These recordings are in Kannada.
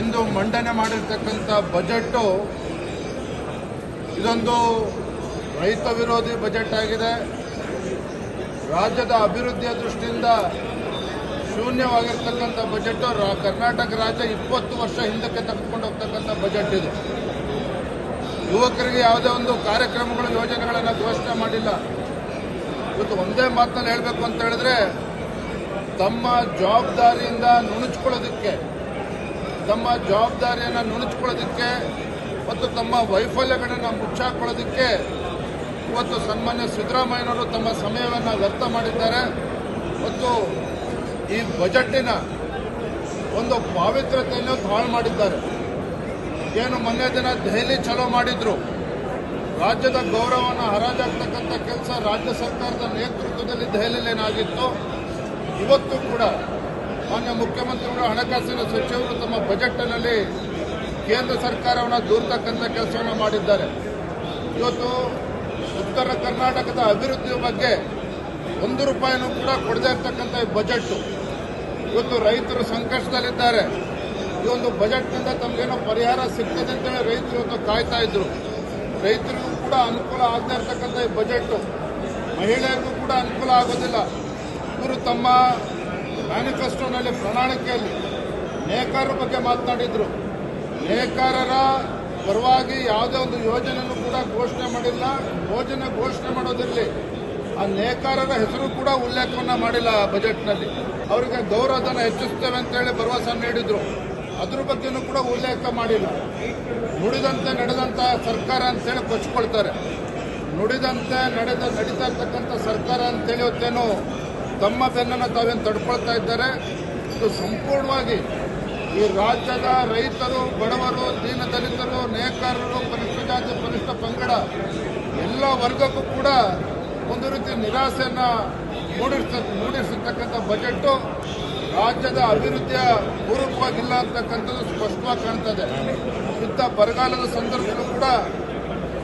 ಇಂದು ಮಂಡನೆ ಮಾಡಿರ್ತಕ್ಕಂಥ ಬಜೆಟ್ಟು ಇದೊಂದು ರೈತ ವಿರೋಧಿ ಬಜೆಟ್ ಆಗಿದೆ. ರಾಜ್ಯದ ಅಭಿವೃದ್ಧಿಯ ದೃಷ್ಟಿಯಿಂದ ಶೂನ್ಯವಾಗಿರ್ತಕ್ಕಂಥ ಬಜೆಟ್ಟು ಕರ್ನಾಟಕ ರಾಜ್ಯ ಇಪ್ಪತ್ತು ವರ್ಷ ಹಿಂದಕ್ಕೆ ತೆಗೆದುಕೊಂಡು ಹೋಗ್ತಕ್ಕಂಥ ಬಜೆಟ್ ಇದು. ಯುವಕರಿಗೆ ಯಾವುದೇ ಒಂದು ಕಾರ್ಯಕ್ರಮಗಳು, ಯೋಜನೆಗಳನ್ನು ಘೋಷಣೆ ಮಾಡಿಲ್ಲ. ಇವತ್ತು ಒಂದೇ ಮಾತನ್ನು ಹೇಳಬೇಕು ಅಂತ ಹೇಳಿದ್ರೆ, ತಮ್ಮ ಜವಾಬ್ದಾರಿಯಿಂದ ನುಣುಚ್ಕೊಳ್ಳೋದಕ್ಕೆ ತಮ್ಮ ಜವಾಬ್ದಾರಿಯನ್ನು ನುಣುಚ್ಕೊಳ್ಳೋದಕ್ಕೆ ಮತ್ತು ತಮ್ಮ ವೈಫಲ್ಯಗಳನ್ನು ಮುಚ್ಚಾಕೊಳ್ಳೋದಕ್ಕೆ ಇವತ್ತು ಸನ್ಮಾನ್ಯ ಸಿದ್ದರಾಮಯ್ಯನವರು ತಮ್ಮ ಸಮಯವನ್ನು ವ್ಯರ್ಥ ಮಾಡಿದ್ದಾರೆ. ಮತ್ತು ಈ ಬಜೆಟಿನ ಒಂದು ಪಾವಿತ್ರತೆಯನ್ನು ಹಾಳು ಮಾಡಿದ್ದಾರೆ. ಏನು ಮೊನ್ನೆ ದಿನ ದೆಹಲಿ ಚಲೋ ಮಾಡಿದ್ರು. ರಾಜ್ಯದ ಗೌರವವನ್ನು ಹರಾಜಾಗ್ತಕ್ಕಂಥ ಕೆಲಸ ರಾಜ್ಯ ಸರ್ಕಾರದ ನೇತೃತ್ವದಲ್ಲಿ ದೆಹಲಿಯಲ್ಲಿ ಏನಾಗಿತ್ತು ಇವತ್ತು ಕೂಡ ಮಾನ್ಯ ಮುಖ್ಯಮಂತ್ರಿಗಳು ಹಣಕಾಸಿನ ಸಚಿವರು ತಮ್ಮ ಬಜೆಟ್ನಲ್ಲಿ ಕೇಂದ್ರ ಸರ್ಕಾರವನ್ನು ದೂರತಕ್ಕಂಥ ಕೆಲಸವನ್ನು ಮಾಡಿದ್ದಾರೆ. ಇವತ್ತು ಉತ್ತರ ಕರ್ನಾಟಕದ ಅಭಿವೃದ್ಧಿಯ ಬಗ್ಗೆ ಒಂದು ರೂಪಾಯಿನೂ ಕೂಡ ಕೊಡದೇ ಇರ್ತಕ್ಕಂಥ ಈ ಬಜೆಟ್ಟು ಇವತ್ತು ರೈತರು ಸಂಕಷ್ಟದಲ್ಲಿದ್ದಾರೆ. ಈ ಒಂದು ಬಜೆಟ್ನಿಂದ ತಮಗೇನೋ ಪರಿಹಾರ ಸಿಗ್ತದೆ ಅಂತೇಳಿ ರೈತರು ಇವತ್ತು ಕಾಯ್ತಾ ಇದ್ರು. ರೈತರಿಗೂ ಕೂಡ ಅನುಕೂಲ ಆಗದೇ ಇರ್ತಕ್ಕಂಥ ಈ ಬಜೆಟ್ಟು. ಮಹಿಳೆಯರಿಗೂ ಕೂಡ ಅನುಕೂಲ ಆಗೋದಿಲ್ಲ. ಇವರು ತಮ್ಮ ಮ್ಯಾನಿಫೆಸ್ಟೋನಲ್ಲಿ ಪ್ರಣಾಳಿಕೆಯಲ್ಲಿ ನೇಕಾರರ ಬಗ್ಗೆ ಮಾತನಾಡಿದ್ರು. ನೇಕಾರರ ಪರವಾಗಿ ಯಾವುದೇ ಒಂದು ಯೋಜನೆಯನ್ನು ಕೂಡ ಘೋಷಣೆ ಮಾಡಿಲ್ಲ. ಯೋಜನೆ ಘೋಷಣೆ ಮಾಡೋದಿರಲಿ ಆ ನೇಕಾರರ ಹೆಸರು ಕೂಡ ಉಲ್ಲೇಖವನ್ನ ಮಾಡಿಲ್ಲ ಬಜೆಟ್ನಲ್ಲಿ. ಅವರಿಗೆ ಗೌರವಧನ ಹೆಚ್ಚಿಸ್ತೇವೆ ಅಂತೇಳಿ ಭರವಸೆ ನೀಡಿದ್ರು. ಅದ್ರ ಬಗ್ಗೆನೂ ಕೂಡ ಉಲ್ಲೇಖ ಮಾಡಿಲ್ಲ. ನುಡಿದಂತೆ ನಡೆದಂತ ಸರ್ಕಾರ ಅಂತೇಳಿ ಕೊಚ್ಕೊಳ್ತಾರೆ. ನುಡಿದಂತೆ ನಡೆದ ನಡೀತಾ ಇರ್ತಕ್ಕಂಥ ಸರ್ಕಾರ ಅಂತೇಳಿ ಇವತ್ತೇನು ತಮ್ಮ ಬೆನ್ನನ್ನು ತಾವೇನು ತಡ್ಕೊಳ್ತಾ ಇದ್ದಾರೆ? ಇದು ಸಂಪೂರ್ಣವಾಗಿ ಈ ರಾಜ್ಯದ ರೈತರು, ಬಡವರು, ದೀನ ದಲಿತರು, ನೇಕಾರರು ಪರಿಷ್ಠ ಜಾತಿ ಪರಿಷ್ಠ ಪಂಗಡ, ಎಲ್ಲ ವರ್ಗಕ್ಕೂ ಕೂಡ ಒಂದು ರೀತಿ ನಿರಾಸೆಯನ್ನು ಮೂಡಿಸ ಮೂಡಿಸಿರ್ತಕ್ಕಂಥ ಬಜೆಟ್ಟು ರಾಜ್ಯದ ಅಭಿವೃದ್ಧಿಯ ಪೂರಕವಾಗಿಲ್ಲ ಅಂತಕ್ಕಂಥದ್ದು ಸ್ಪಷ್ಟವಾಗಿ ಕಾಣ್ತದೆ ಇಂಥ ಬರಗಾಲದ ಸಂದರ್ಭದಲ್ಲೂ ಕೂಡ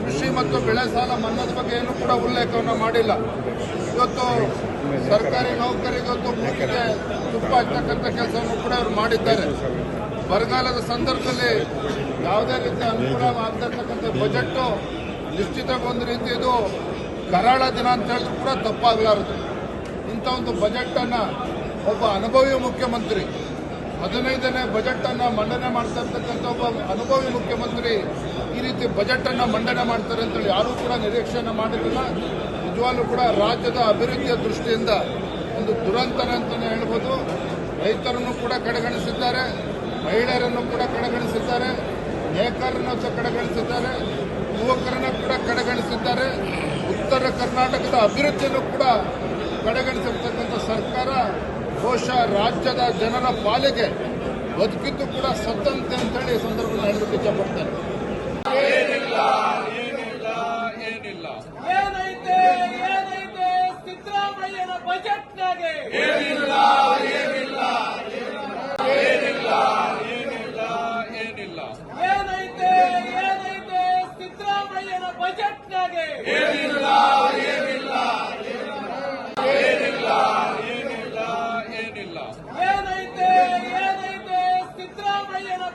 ಕೃಷಿ ಮತ್ತು ಬೆಳೆ ಸಾಲ ಮನ್ನಾದ ಬಗ್ಗೆ ಏನು ಕೂಡ ಉಲ್ಲೇಖವನ್ನು ಮಾಡಿಲ್ಲ. ಇವತ್ತು ಸರ್ಕಾರಿ ನೌಕರಿಗೊತ್ತು ಮೂಗಿಗೆ ತುಪ್ಪ ಹಚ್ಚತಕ್ಕಂಥ ಕೆಲಸವನ್ನು ಕೂಡ ಅವರು ಮಾಡಿದ್ದಾರೆ. ಬರಗಾಲದ ಸಂದರ್ಭದಲ್ಲಿ ಯಾವುದೇ ರೀತಿ ಅನುಕೂಲ ಆಗದಿರ್ತಕ್ಕಂಥ ಬಜೆಟ್ಟು ನಿಶ್ಚಿತವಾಗಿ ಒಂದು ರೀತಿ ಇದು ಕರಾಳ ದಿನ ಅಂತ ಹೇಳಿದ್ರು ಕೂಡ ತಪ್ಪಾಗಲಾರದು. ಇಂಥ ಒಂದು ಬಜೆಟನ್ನು ಒಬ್ಬ ಅನುಭವಿ ಮುಖ್ಯಮಂತ್ರಿ ಹದಿನೈದನೇ ಬಜೆಟ್ ಅನ್ನ ಮಂಡನೆ ಮಾಡ್ತಾ ಒಬ್ಬ ಅನುಭವಿ ಮುಖ್ಯಮಂತ್ರಿ ಈ ರೀತಿ ಬಜೆಟ್ ಅನ್ನ ಮಂಡನೆ ಮಾಡ್ತಾರೆ ಅಂತೇಳಿ ಯಾರೂ ಕೂಡ ನಿರೀಕ್ಷೆಯನ್ನು ಮಾಡಿರಲಿಲ್ಲ. ನಿಜವಾಗ್ಲೂ ಕೂಡ ರಾಜ್ಯದ ಅಭಿವೃದ್ಧಿಯ ದೃಷ್ಟಿಯಿಂದ ಒಂದು ದುರಂತನ ಅಂತಲೇ ಹೇಳ್ಬೋದು. ರೈತರನ್ನು ಕೂಡ ಕಡೆಗಣಿಸಿದ್ದಾರೆ, ಮಹಿಳೆಯರನ್ನು ಕೂಡ ಕಡೆಗಣಿಸಿದ್ದಾರೆ, ನೇಕಾರರನ್ನು ಕಡೆಗಣಿಸಿದ್ದಾರೆ, ಯುವಕರನ್ನು ಕೂಡ ಕಡೆಗಣಿಸಿದ್ದಾರೆ. ಉತ್ತರ ಕರ್ನಾಟಕದ ಅಭಿವೃದ್ಧಿಯನ್ನು ಕೂಡ ಕಡೆಗಣಿಸಿರ್ತಕ್ಕಂಥ ಸರ್ಕಾರ ಬಹುಶಃ ರಾಜ್ಯದ ಜನರ ಪಾಲಿಗೆ ಬದುಕಿದ್ದು ಕೂಡ ಸತ್ತಂತೆ ಅಂತೇಳಿ ಹೇಳಿ ಸಂದರ್ಭದಲ್ಲಿ ಹೇಳಲಿಕ್ಕೆ ಏನಿಲ್ಲ ಏನೈತೆ ಏನೈತೆ ಸಿದ್ದರಾಮಯ್ಯನ ಬಜೆಟ್ನಾಗೆ